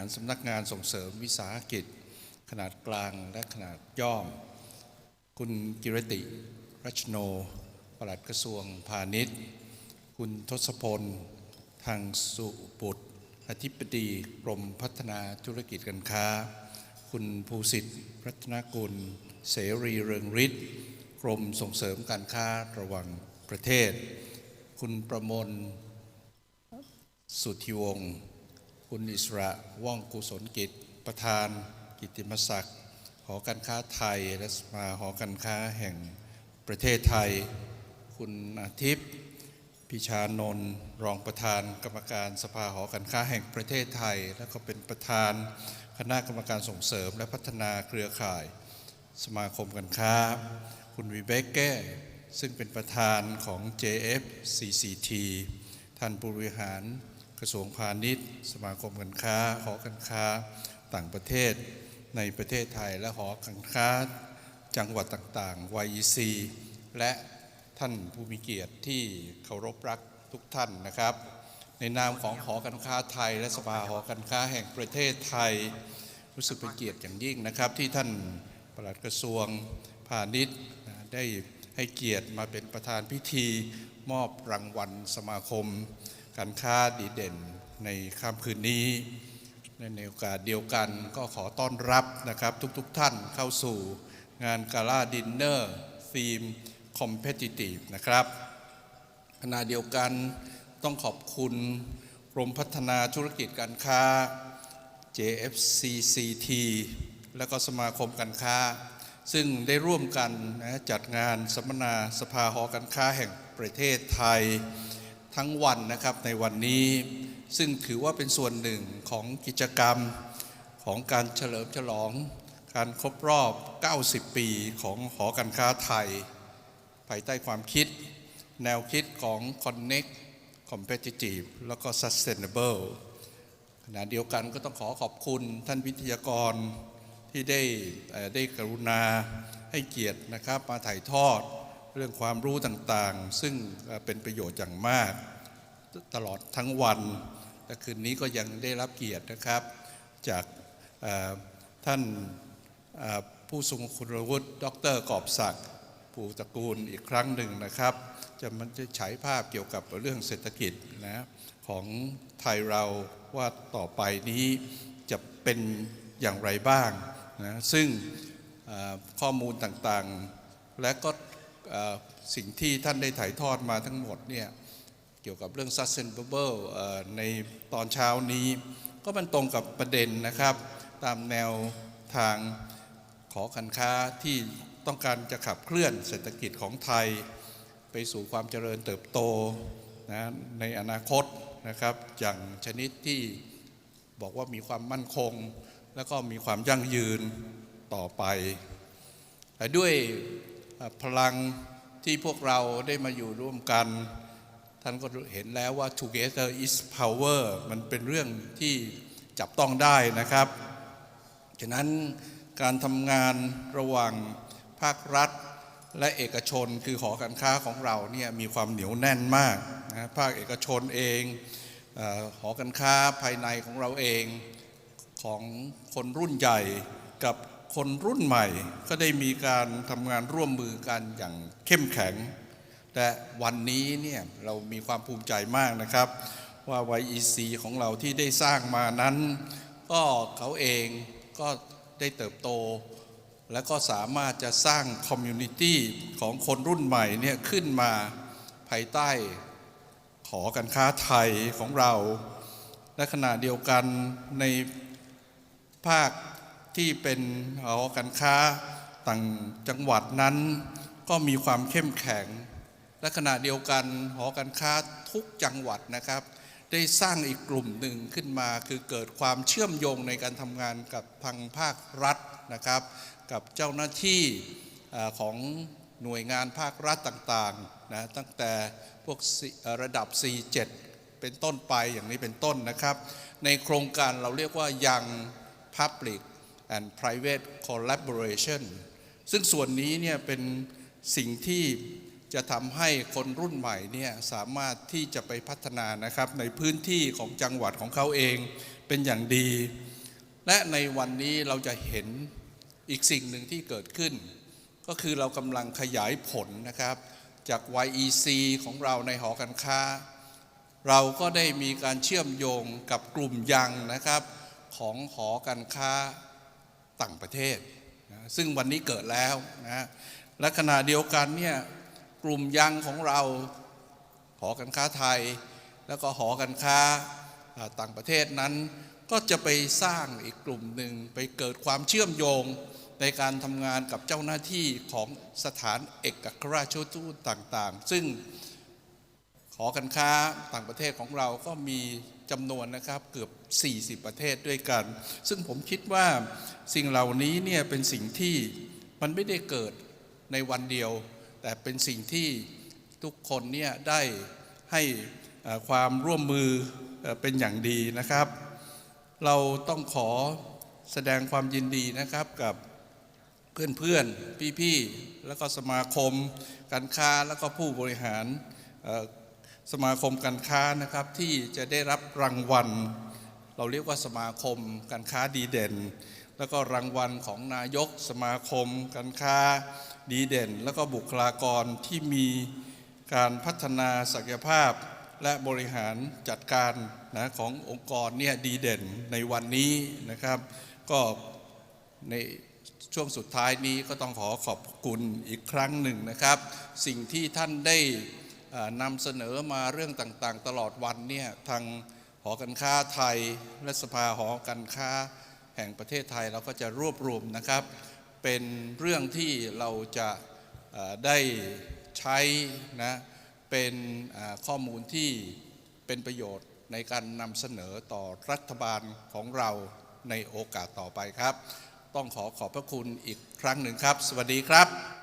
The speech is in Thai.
ารสำนักงานส่งเสริมวิสาหกิจ ขนาดกลางและขนาดย่อม คุณกิรติรัชโนปลัดกระทรวงพาณิชย์ คุณทศพล ทางสุบุตรอธิบดีกรมพัฒนาธุรกิจการค้า คุณภูสิทธิ์รัตนกุล เสรีเรืองฤทธิ์กรมส่งเสริมการค้าระหว่างประเทศ คุณประมลสุทธิวงศ์ คุณอิสระว่องกุศลกิจ ประธาน กิติมศักดิ์หอการค้าไทย และสมาหอการค้าแห่งประเทศไทย คุณอาทิตย์พิชานนท์รองประธานกรรมการสภาหอการค้าแห่งประเทศไทย และก็เป็นประธานคณะกรรมการส่งเสริมและพัฒนาเครือข่าย สมาคมการค้า คุณวิเบกแก้ซึ่งเป็นประธานของ JFCCT ท่านผู้บริหาร กระทรวงพาณิชย์ สมาคมการค้า หอการค้า ต่างประเทศ ในประเทศไทยและหอการค้า จังหวัดต่างๆ YEC และท่านผู้มีเกียรติที่เคารพรักทุกท่านนะครับ ในนามของหอการค้าไทย และสภาหอการค้าแห่งประเทศไทย รู้สึกเป็นเกียรติอย่างยิ่งนะครับ ที่ท่านปลัดกระทรวงพาณิชย์ได้ให้เกียรติมาเป็นประธานพิธีมอบรางวัลสมาคม การค้าดีเด่นในค่ำคืนนี้ ในโอกาสเดียวกันก็ขอต้อนรับนะครับทุกๆทท่านเข้าสู่งานกาล่าดินเนอร์ธีมคอมเพติทีฟนะครับขณะเดียวกันต้องขอบคุณกรมพัฒนาธุรกิจการค้า JFCCT และก็สมาคมการค้า ซึ่งได้ร่วมกันนะจัดงานสัมมนาสภาหอการค้าแห่งประเทศไทย ทั้งวันนะครับในวันนี้ ซึ่งถือว่าเป็นส่วนหนึ่งของกิจกรรมของการเฉลิมฉลอง การครบรอบ 90 ปีของหอการค้าไทย ภายใต้ความคิด แนวคิดของ Connect Competitive แล้วก็ Sustainable ขณะเดียวกันก็ต้องขอขอบคุณท่านวิทยากรที่ได้ได้กรุณาให้เกียรตินะครับมาถ่ายทอด เรื่องความรู้ต่างๆ ซึ่งเป็นประโยชน์อย่างมาก ตลอดทั้งวันและคืนนี้ก็ยังได้รับเกียรตินะครับ จากท่านผู้ทรงคุณวุฒิดรกอบศักดิ์ปูตระกูลอีกครั้งหนึ่งนะครับ จะมันจะฉายภาพเกี่ยวกับเรื่องเศรษฐกิจนะของไทยเราว่าต่อไปนี้จะเป็นอย่างไรบ้างนะซึ่งข้อมูลต่างๆ และก็ สิ่งที่ท่านได้ถ่ายทอดมาทั้งหมดเนี่ยเกี่ยวกับเรื่อง sustainable เอ่อในตอนเช้านี้ ก็มันตรงกับประเด็นนะครับ ตามแนวทางขอการค้าที่ต้องการจะขับเคลื่อนเศรษฐกิจของไทย ไปสู่ความเจริญเติบโตนะในอนาคตนะครับ อย่างชนิดที่บอกว่ามีความมั่นคง แล้วก็มีความยั่งยืนต่อไป แต่ด้วย พลังที่พวกเราได้มาอยู่ร่วมกัน ท่านก็เห็นแล้วว่า together is power มันเป็นเรื่องที่จับต้องได้นะครับ ฉะนั้นการทำงานระหว่างภาครัฐและเอกชนคือหอการค้าของเราเนี่ยมีความเหนียวแน่นมากนะภาคเอกชนเองหอการค้าภายในของเราเองของคนรุ่นใหญ่กับ คนรุ่นใหม่ก็ได้มีการทำงานร่วมมือกันอย่างเข้มแข็ง แต่วันนี้เนี่ยเรามีความภูมิใจมากนะครับ ว่า YEC ของเราที่ได้สร้างมานั้น ก็เขาเองก็ได้เติบโต และก็สามารถจะสร้างคอมมูนิตี้ของคนรุ่นใหม่เนี่ยขึ้นมาภายใต้ขอการค้าไทยของเราและขณะเดียวกันในภาค ที่เป็นหอการค้าต่างจังหวัดนั้น ก็มีความเข้มแข็ง และขณะเดียวกันหอการค้าทุกจังหวัดนะครับ ได้สร้างอีกกลุ่มหนึ่งขึ้นมา คือเกิดความเชื่อมโยงในการทำงานกับทางภาครัฐนะครับ กับเจ้าหน้าที่ของหน่วยงานภาครัฐต่างๆนะตั้งแต่พวก C เอ่อระดับ C7 เป็นต้นไปอย่างนี้เป็นต้นนะครับ ในโครงการเราเรียกว่ายัง Public and Private Collaboration ซึ่งส่วนนี้เนี่ยเป็นสิ่งที่จะทำให้คนรุ่นใหม่เนี่ยสามารถที่จะไปพัฒนานะครับในพื้นที่ของจังหวัดของเขาเองเป็นอย่างดี และในวันนี้เราจะเห็นอีกสิ่งหนึ่งที่เกิดขึ้น ก็คือเรากำลังขยายผลนะครับ จาก YEC ของเราในหอการค้า เราก็ได้มีการเชื่อมโยงกับกลุ่มยังนะครับของหอการค้า ต่างประเทศนะซึ่งวันนี้เกิดแล้วนะและขณะเดียวกันเนี่ยกลุ่มยังของเราหอการค้าไทย แล้วก็หอการค้าต่างประเทศนั้น ก็จะไปสร้างอีกกลุ่มหนึ่งไปเกิดความเชื่อมโยงในการทำงานกับเจ้าหน้าที่ของสถานเอกอัครราชทูตต่างๆ ซึ่ง อการค้าต่างประเทศของเราก็มีจำนวนนะครับเกือบ 40 ประเทศด้วยกัน ซึ่งผมคิดว่าสิ่งเหล่านี้เนี่ยเป็นสิ่งที่มันไม่ได้เกิดในวันเดียว แต่เป็นสิ่งที่ทุกคนเนี่ยได้ให้ความร่วมมือเป็นอย่างดีนะครับ เราต้องขอแสดงความยินดีนะครับกับเพื่อนๆ พี่ๆ แล้วก็สมาคม การค้าแล้วก็ผู้บริหาร สมาคมการค้านะครับที่จะได้รับรางวัล เราเรียกว่าสมาคมการค้าดีเด่น แล้วก็รางวัลของนายกสมาคมการค้าดีเด่น แล้วก็บุคลากรที่มีการพัฒนาศักยภาพ และบริหารจัดการนะขององค์กรเนี่ยดีเด่นในวันนี้นะครับ ก็ในช่วงสุดท้ายนี้ก็ต้องขอขอบคุณอีกครั้งหนึ่งนะครับ สิ่งที่ท่านได้ นำเสนอมาเรื่องต่างๆ ตลอดวันเนี่ยทางหอการค้าไทย และสภาหอการค้าแห่งประเทศไทยเราก็จะรวบรวมนะครับ เป็นเรื่องที่เราจะได้ใช้นะเป็นข้อมูลที่เป็นประโยชน์ในการนำเสนอต่อรัฐบาลของเราในโอกาสต่อไปครับ ต้องขอขอบพระคุณอีกครั้งหนึ่งครับ สวัสดีครับ